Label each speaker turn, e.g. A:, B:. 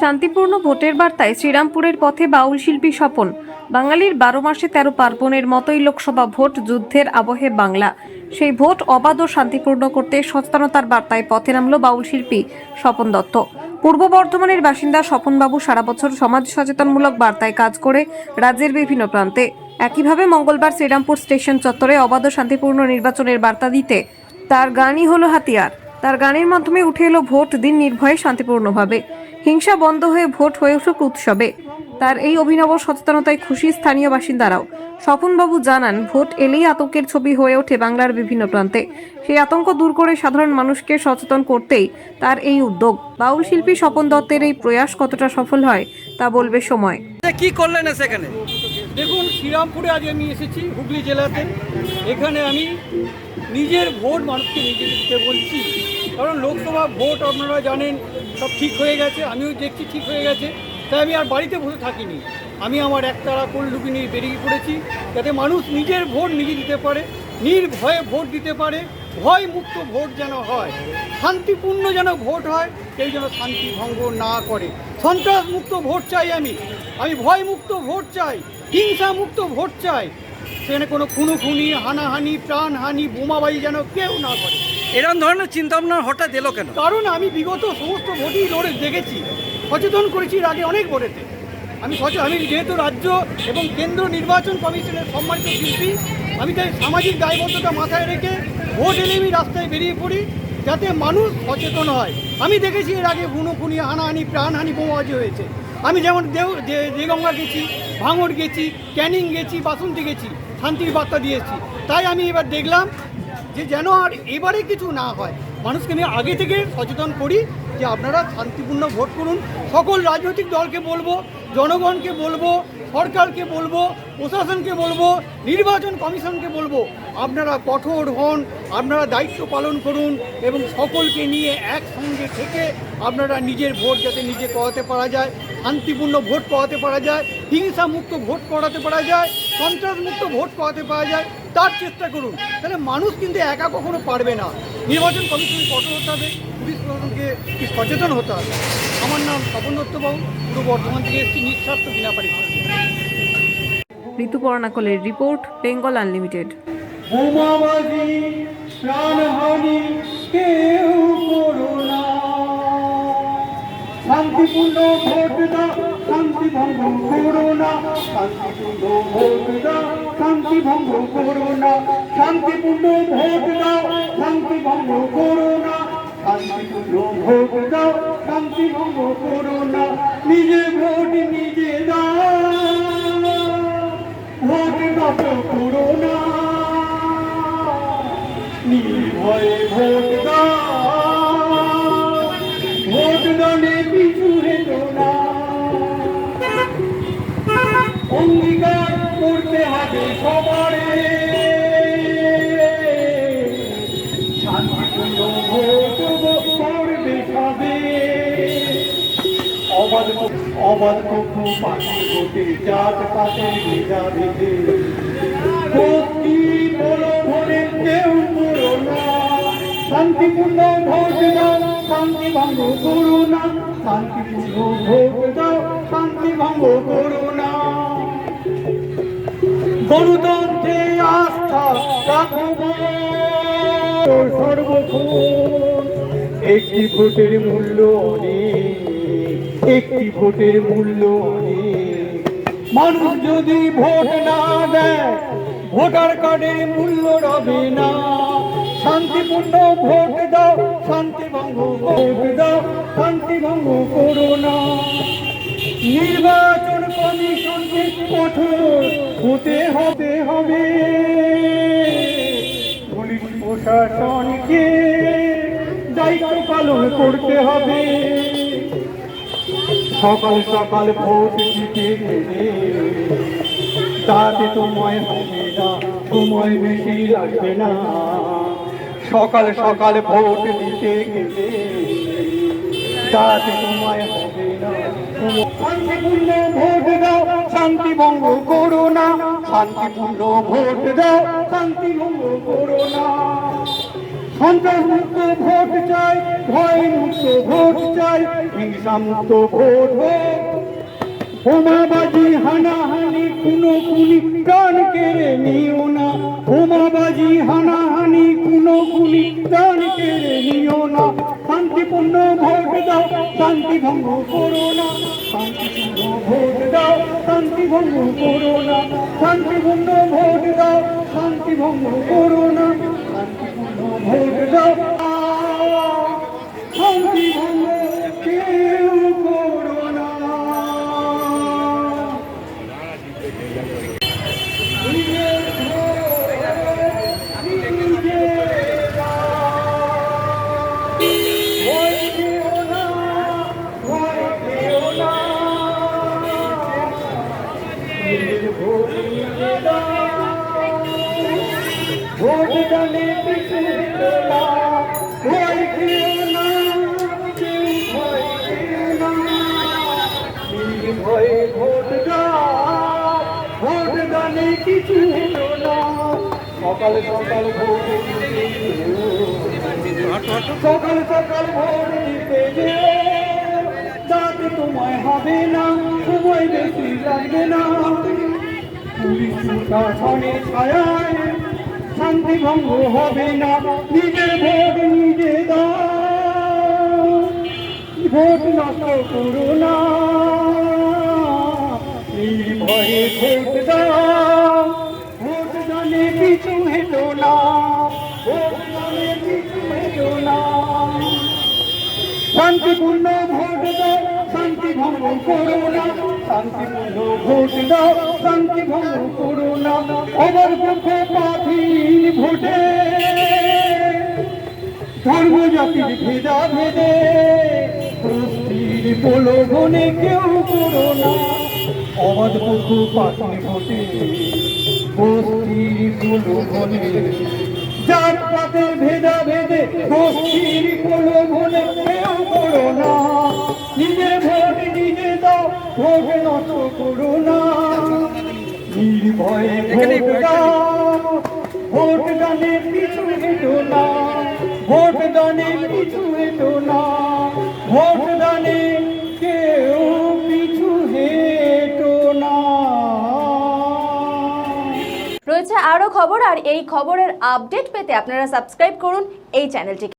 A: শান্তিপূর্ণ ভোটের বার্তায় শ্রীরামপুরের পথে বাউল শিল্পী স্বপন। বাঙালির বারো মাসে তেরো পার্বণের মতোই লোকসভা ভোট যুদ্ধের আবহে বাংলা। সেই ভোট অবাধ ও শান্তিপূর্ণ করতে সচেতনতার বার্তায় পথে নামল বাউল শিল্পী স্বপন দত্ত। পূর্ব বর্ধমানের বাসিন্দা স্বপনবাবু সারা বছর সমাজ সচেতনমূলক বার্তায় কাজ করে রাজ্যের বিভিন্ন প্রান্তে। একইভাবে মঙ্গলবার শ্রীরামপুর স্টেশন চত্বরে অবাধ শান্তিপূর্ণ নির্বাচনের বার্তা দিতে তার গানই হলো হাতিয়ার। তার গানের মাধ্যমে উঠে এলো ভোট দিন নির্ভয়ে শান্তিপূর্ণভাবে। হিংসা বন্ধ হয়ে ভোট হয়ে উঠুক উৎসবে। তার এই অভিনব সচেতনতায় খুশি স্থানীয় বাসিন্দারাও। স্বপনবাবু জানান ভোট এলেই আতঙ্কের ছবি হয়ে ওঠে বাংলার বিভিন্ন প্রান্তে। সেই আতঙ্ক দূর করে সাধারণ মানুষকে সচেতন করতেই তার এই উদ্যোগ। বাউল শিল্পী স্বপন দত্তের এই প্রয়াস কতটা সফল হয় তা বলবে সময়।
B: কি করলেন সেখানে?
C: দেখুন শ্রীরামপুরে আজ আমি এসেছি হুগলি জেলাতে। এখানে আমি নিজের ভোট মানুষকে নিজে দিতে বলছি। কারণ লোকসভা ভোট আপনারা জানেন, সব ঠিক হয়ে গেছে, আমিও দেখছি ঠিক হয়ে গেছে। তাই আমি আর বাড়িতে বসে থাকিনি। আমি আমার একতারা কোল্ডুকি নিয়ে বেরিয়ে পড়েছি, যাতে মানুষ নিজের ভোট নিজে দিতে পারে, নির্ভয়ে ভোট দিতে পারে ভয় মুক্ত ভোট যেন হয়, শান্তিপূর্ণ যেন ভোট হয়, কেউ যেন শান্তি ভঙ্গ না করে। সন্ত্রাস মুক্ত ভোট চাই আমি। আমি ভয় মুক্ত ভোট চাই হিংসা মুক্ত ভোট চাই। সেখানে কোনো খুনোখুনি, হানাহানি, প্রাণহানি, বোমাবাজি যেন কেউ না করে।
B: এরকম ধরনের চিন্তা ভাবনা হঠাৎ এলো কেন?
C: কারণ আমি বিগত সমস্ত ভোটই লড়ে দেখেছি, সচেতন করেছি আগে অনেক ভোটেতে। আমি সচেতন আমি যেহেতু রাজ্য এবং কেন্দ্র নির্বাচন কমিশনের সম্মানিত শিল্পী, আমি তাই সামাজিক দায়বদ্ধতা মাথায় রেখে ভোট এলে আমি রাস্তায় বেরিয়ে পড়ি, যাতে মানুষ সচেতন হয়। আমি দেখেছি এর আগে খুনোখুনি হানাহানি, প্রাণহানি বোমাবাজি হয়েছে। আমি যেমন দেও দেগঙ্গা গেছি, ভাঙড় গেছি, ক্যানিং গেছি, বাসন্তী গেছি, শান্তির বার্তা দিয়েছি। তাই আমি এবার দেখলাম যে যেন আর এবারে কিছু না হয়। মানুষকে আমি আগে থেকে সচেতন করি যে আপনারা শান্তিপূর্ণ ভোট করুন। সকল রাজনৈতিক দলকে বলব, জনগণকে বলব, সরকারকে বলব, প্রশাসনকে বলব, নির্বাচন কমিশনকে বলব, আপনারা কঠোর হন, আপনারা দায়িত্ব পালন করুন এবং সকলকে নিয়ে একসঙ্গে থেকে আপনারা নিজের ভোট যাতে নিজে করাতে পারা যায়, শান্তিপূর্ণ ভোট করাতে পারা যায়, হিংসামুক্ত ভোট করাতে পারা যায়, সন্ত্রাসমুক্ত ভোট করাতে পারা যায় তার চেষ্টা করুন। তাহলে মানুষ কিন্তু একা কখনো পারবে না। নির্বাচন কমিশন কঠোর হতে হবে পুলিশ প্রশাসনকে সচেতন হতে হবে। আমার নাম স্বপন দত্তবাবু পুরো বর্ধমান থেকে এসেছি নিঃস্বার্থ বিনা পারিশ্রমিক
A: ঋতুপর্ণা কোলের রিপোর্ট বেঙ্গল আনলিমিটেড।
C: বোমাবাজি প্রাণহানি কেউ করো না। শান্তিপূর্ণ ভোট দাও শান্তি ভঙ্গ করো না। শান্তিপূর্ণ ভোট দাও। শান্তি ভঙ্গ করো না শান্তিপূর্ণ ভোট দাও শান্তি ভঙ্গ করো না, শান্তিপূর্ণ ভোট দাও শান্তি ভঙ্গ করো না, নিজে ভোট নিজে দাও, ভোট দাও করো না, নির্ভয়ে ভোট অঙ্গীকার করতে হবে সবারে। অবাধ অবাধ জাত কেউ না। শান্তিপূর্ণ ভোট দাও, শান্তি ভঙ্গ করো না। শান্তিপূর্ণ ভোট দাও, শান্তি ভঙ্গ করো না। গণতন্ত্রে আস্থা রাখব। সর্বক্ষণ একটি ভোটের মূল্য অনেক একটি ভোটের মূল্য অনেক মানুষ যদি ভোট না দেয় ভোটার কার্ডের মূল্য রবে না। শান্তিপূর্ণ ভোট দাও শান্তি ভঙ্গ ভোট দাও শান্তি ভঙ্গ করো না। নির্বাচন কঠোর হতে হবে হবে। পুলিশ প্রশাসনকে দায়িত্ব পালন করতে হবে। সকাল সকাল ভোট দিতে গেলে তাতে তোমায় হবে না সময় বেশি লাগবে না। সকাল সকাল ভোট দিতে গেলে তাতে তোমায় হবে না ভোট দাও। শান্তি ভঙ্গ করো না। শান্তিপূর্ণ ভোট দাও, শান্তি ভঙ্গ করো না। সন্ত্রাস মুক্ত ভোট চাই, ভয় মুক্ত ভোট চাই হিংসা মুক্ত ভোট হোক বোমাবাজি, হানাহানি কোনো কুনি প্রাণ কেড়ে নিও না। বোমাবাজি, হানাহানি কোনো কুনি প্রাণ কেড়ে নিও না। শান্তিপূর্ণ ভোট দাও, শান্তি ভঙ্গ করো না। শান্তিপূর্ণ ভোট দাও, শান্তি ভঙ্গ করো না। শান্তিপূর্ণ ভোট দাও, শান্তি ভঙ্গ করো না। শান্তিপূর্ণ ভোট দাও। শান্তি ভঙ্গ না সকাল সকাল ভোট সকাল সকাল দিতে। যাতে তোমায় হবে না, সময় বেশি লাগবে না পুলিশ শান্তি ভঙ্গ হবে না। নিজের ভোট নিজে দাও। ভোট নষ্ট করো না। না। শান্তিপূর্ণ ভোট দাও। শান্তি ভঙ্গ করো না। শান্তিপূর্ণ ভোট দাও, শান্তি ভঙ্গ করো না। অবর পক্ষে পাথিন ভোটে। ধর্ম জাতির ভেদা ভেদে গোষ্ঠীর প্রলোভনে কেউ করো না। অবাধ পক্ষ পাথিন ভোটে গোষ্ঠীর প্রলোভনে। যার পাতের ভেদা ভেদে গোষ্ঠীর প্রলোভনে নিজের ভোট নিজে দাও ভোট নষ্ট করো না। নির্ভয়ে ভোট দাও ভোট দানে পিছু হেঁটো না। ভোট দানে পিছু হেঁটো না। ভোট দানে কেউ পিছু হেঁটো না।
D: রয়েছে আরও খবর আর এই খবরের আপডেট পেতে আপনারা সাবস্ক্রাইব করুন এই চ্যানেলটিকে।